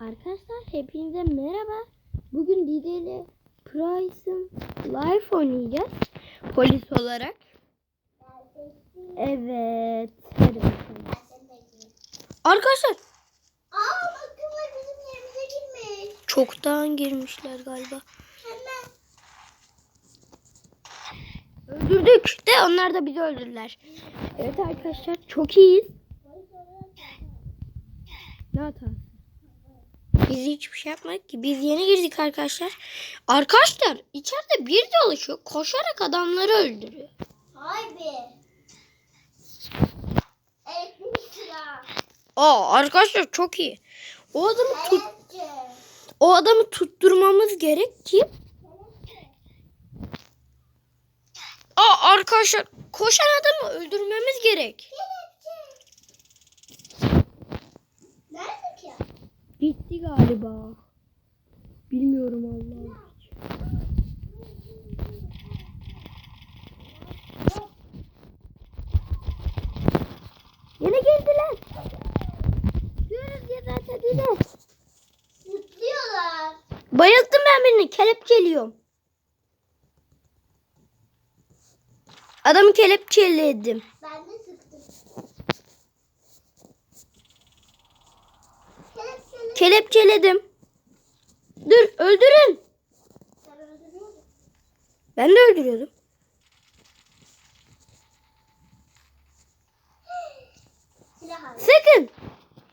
Arkadaşlar hepinize merhaba. Bugün Dide ile Price'ın Life oynayacağız. Polis olarak. Evet. Hadi bakalım. Arkadaşlar Aa bakımlar bizim yerimize girmiş. çoktan girmişler galiba. Hemen. Öldürdük de onlar da bizi öldürdüler. Evet arkadaşlar çok iyiyiz. Ne hatası? Biz hiçbir şey yapmadık ki. Biz yeni girdik arkadaşlar. Arkadaşlar içeride bir dolaşıyor. Koşarak adamları öldürüyor. Haydi. Aa arkadaşlar çok iyi. O adamı tut, o adamı tutturmamız gerek ki. Aa arkadaşlar koşan adamı öldürmemiz gerek. Nerede ki? Bitti galiba. Bilmiyorum Allah. Yine geldiler. Diyoruz ya zaten yine. Zıplıyorlar. Bayılttım ben birini. Kelepçeliyorum. Adamı kelepçeledim. Ben Kelepçeledim. Dur öldürün. Ben de öldürüyordum. Sakın.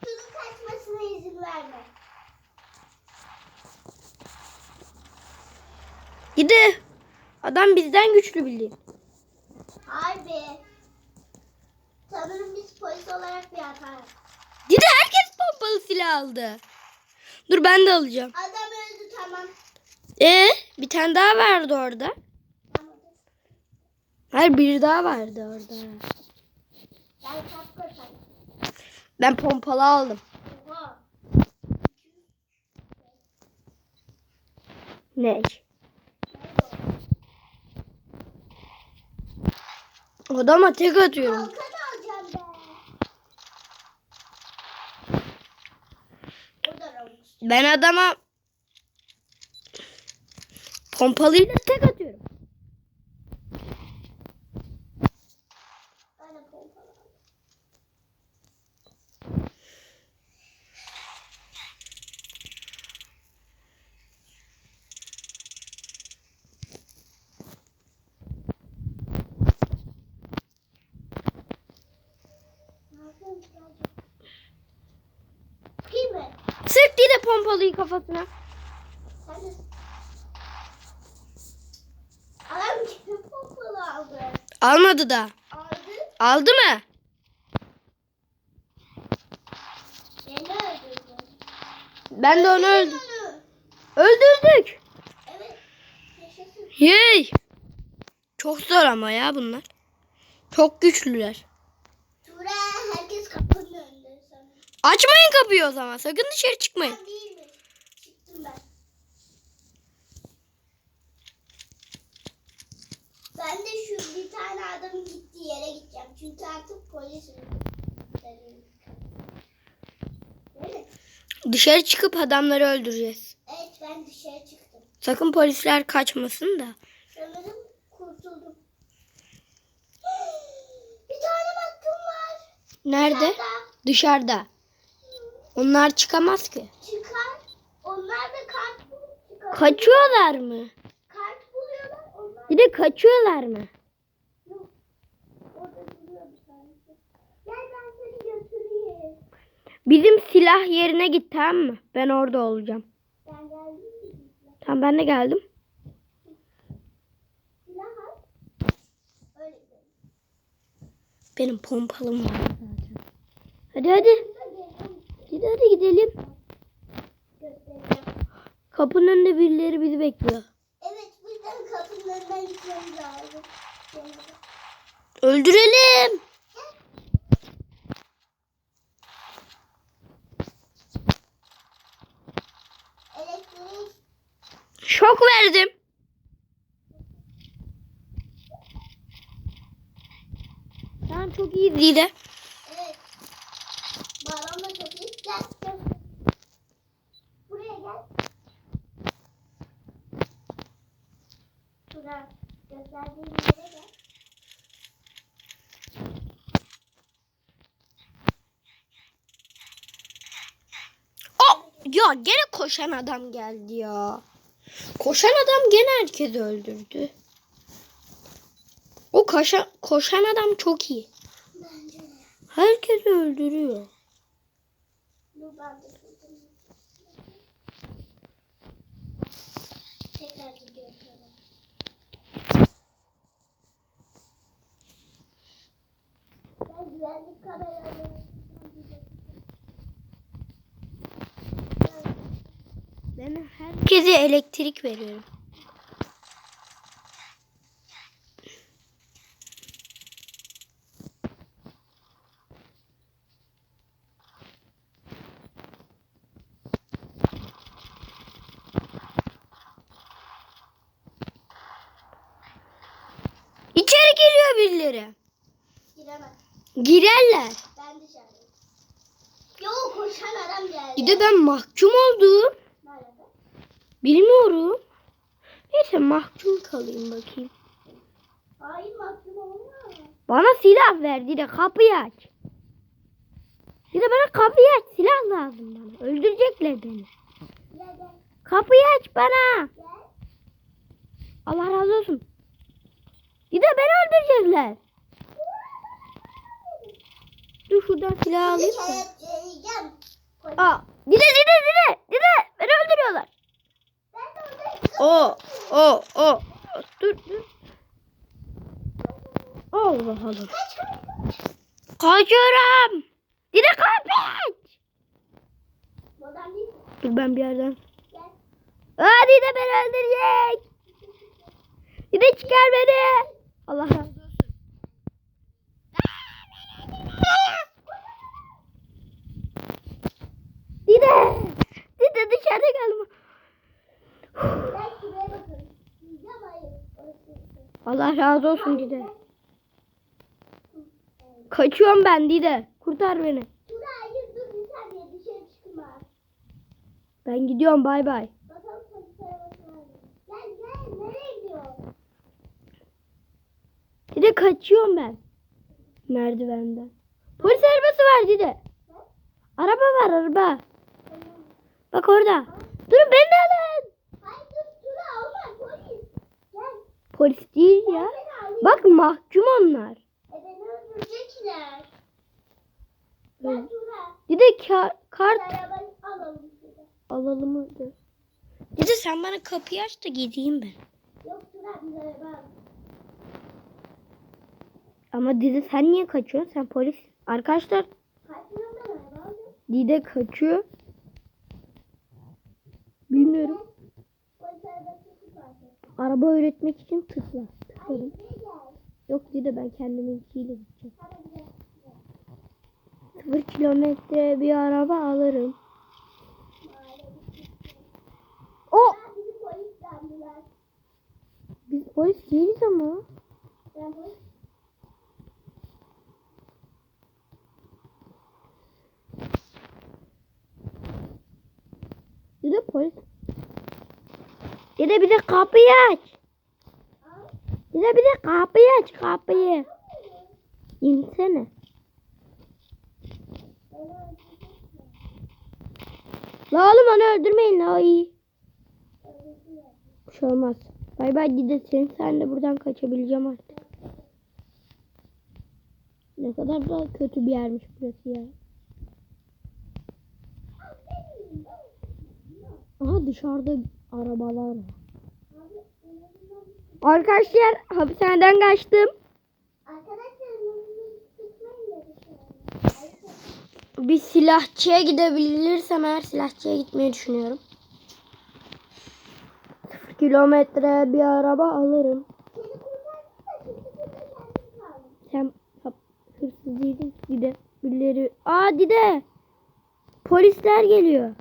Şunun kaçmasına izin verme. Gidi. Adam bizden güçlü bildiğin. Harbi. Sanırım biz polis olarak bir hata. Gidi herkes pompalı silah aldı. Dur ben de alacağım. Adam öldü tamam. E bir tane daha vardı orada. Hayır bir daha vardı orada. Ben kap koşarım. Ben pompalı aldım. Oha. Ne? Adama tek atıyorum. Kalkan alacağım ben. O da olmuş. Ben adama pompalıyla tek atıyorum. Ben de pompalı aldım. Değil mi? Sık de pompalıyı kafasına. Hadi. Adam pompalı aldı? Almadı da. Aldı. Aldı mı? Beni öldürdü. Ben de onu öldüm. Onu. Öldürdük. Evet. Yaşasın. Yey. Çok zor ama ya bunlar. Çok güçlüler. Tura herkes kapının önünde. Açmayın kapıyı o zaman. Sakın dışarı çıkmayın. Ben değil mi? Çıktım ben. Ben de şu bir tane adamın gittiği yere gideceğim. Çünkü artık polisim. Evet. Dışarı çıkıp adamları öldüreceğiz. Evet ben dışarı çıktım. Sakın polisler kaçmasın da. Sanırım kurtuldum. Bir tane bakkım var. Nerede? Dışarıda. Dışarıda. Onlar çıkamaz ki. Çıkar. Onlar da çıkar. Kaçıyorlar mı? Kart buluyorlar. Onlar Bir de kaçıyorlar mı? yok. Orada duruyor bir tanesi. Gel ben seni götüreyim. Bizim silah yerine git tamam mı? Ben orada olacağım. Ben geldim. Tamam ben de geldim. Silah al. Öyle. Benim pompalım var zaten. Hadi hadi. Hadi hadi gidelim. Kapının önünde birileri bizi bekliyor. Öldürelim. Şok verdim. Tamam çok iyi Dide. Evet. Babam da çok iyi. Gel. Buraya gel. Şuraya. Gösterdiğim yere gel. Ya gene koşan adam geldi ya. Koşan adam gene herkesi öldürdü. O koşan, koşan adam çok iyi. Herkesi öldürüyor. Ben güvenlik kameralarını Ben herkese elektrik veriyorum. İçeri giriyor birileri. giremem. Girerler. Ben dışarıdayım. Yok koşan adam geldi. Bir de ben mahkum oldum. Bilmiyorum. Neyse mahkum kalayım bakayım. Hayır mahkum olmaz. Bana silah ver de kapıyı aç. De bana kapıyı aç. Silah lazım bana. Öldürecekler beni. Kapıyı aç bana. Allah razı olsun. De beni öldürecekler. Dur şuradan silah alayım. da. Aa, dide dide dide dide beni öldürüyorlar. De. O o o. Dur dur. Allah Allah. Kaç kaç kaç. Kaçıyorum. Dide kaç. Dur ben bir yerden. Gel. Aa dide beni öldürecek. Dide çıkar beni. Allah razı olsun. Dide. Dide dışarıda kalma. Ben şuraya bakın. Diyeceğim hayır. Orası değil. Allah razı olsun Dide. Kaçıyorum ben Dide. Kurtar beni. Şurada hayır dur bir saniye dışarı çıkma. Ben gidiyorum bay bay. Bakalım polislere bakın. Gel gel nereye gidiyorsun? Dide kaçıyorum ben. Merdivenden. Polis arabası var Dide. Araba var araba. Bak orada. Durun beni de alın. Hayır dur şurada olmaz polis. Gel. Polis değil ya. Bak mahkum onlar. E beni öldürecekler. Şurada. Dide ka- kart alalım alalım orada. Dide sen bana kapıyı aç da gideyim ben. Yok bir araba. Ama Dide sen niye kaçıyorsun? Sen polis. Arkadaşlar Kaçmıyorum ben araba alacağım. Dide kaçıyor. Bilmiyorum. Araba öğretmek için tıkla. Tıkladım. Yok Dide ben kendiminkiyle gideceğim. Hadi gel. Sıfır kilometre bir araba alırım. O biz polis değiliz ama. Ben polis. Dede polis. Dede bir de kapıyı aç. Dede bir de kapıyı aç kapıyı. İnsene. La oğlum onu öldürmeyin la iyi. Bir şey olmaz. Bay bay Dede senin sen de buradan kaçabileceğim artık. Ne kadar da kötü bir yermiş burası ya. Aha dışarıda arabalar Arkadaşlar hapishaneden kaçtım. Bir silahçıya gidebilirsem eğer silahçıya gitmeyi düşünüyorum. Sıfır kilometre bir araba alırım. Sen hap- hırsız değildin ki Dide. Birileri... Aa Dide! Polisler geliyor.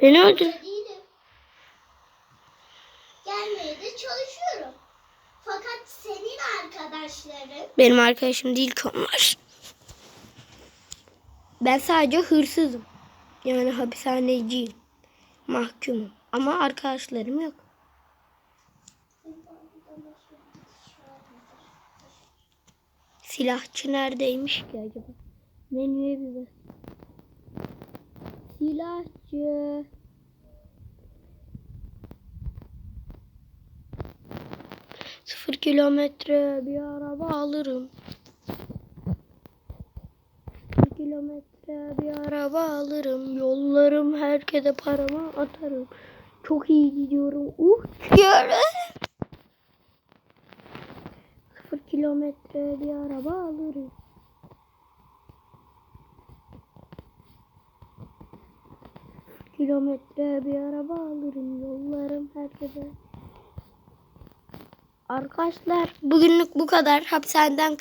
Beni öldür. çalışıyorum. Fakat senin arkadaşların... Benim arkadaşım değil ki onlar. Ben sadece hırsızım. Yani hapishaneciyim. Mahkumum. Ama arkadaşlarım yok. Silahçı neredeymiş ki acaba? Menüye bir bak. Silahçı. Kilometre bir araba alırım. Sıfır kilometre bir araba alırım. Yollarım herkese paramı atarım. Çok iyi gidiyorum. Uçuyorum. Sıfır kilometre bir araba alırım. Kilometre bir araba alırım. Yollarım herkese. Arkadaşlar bugünlük bu kadar. Hapishaneden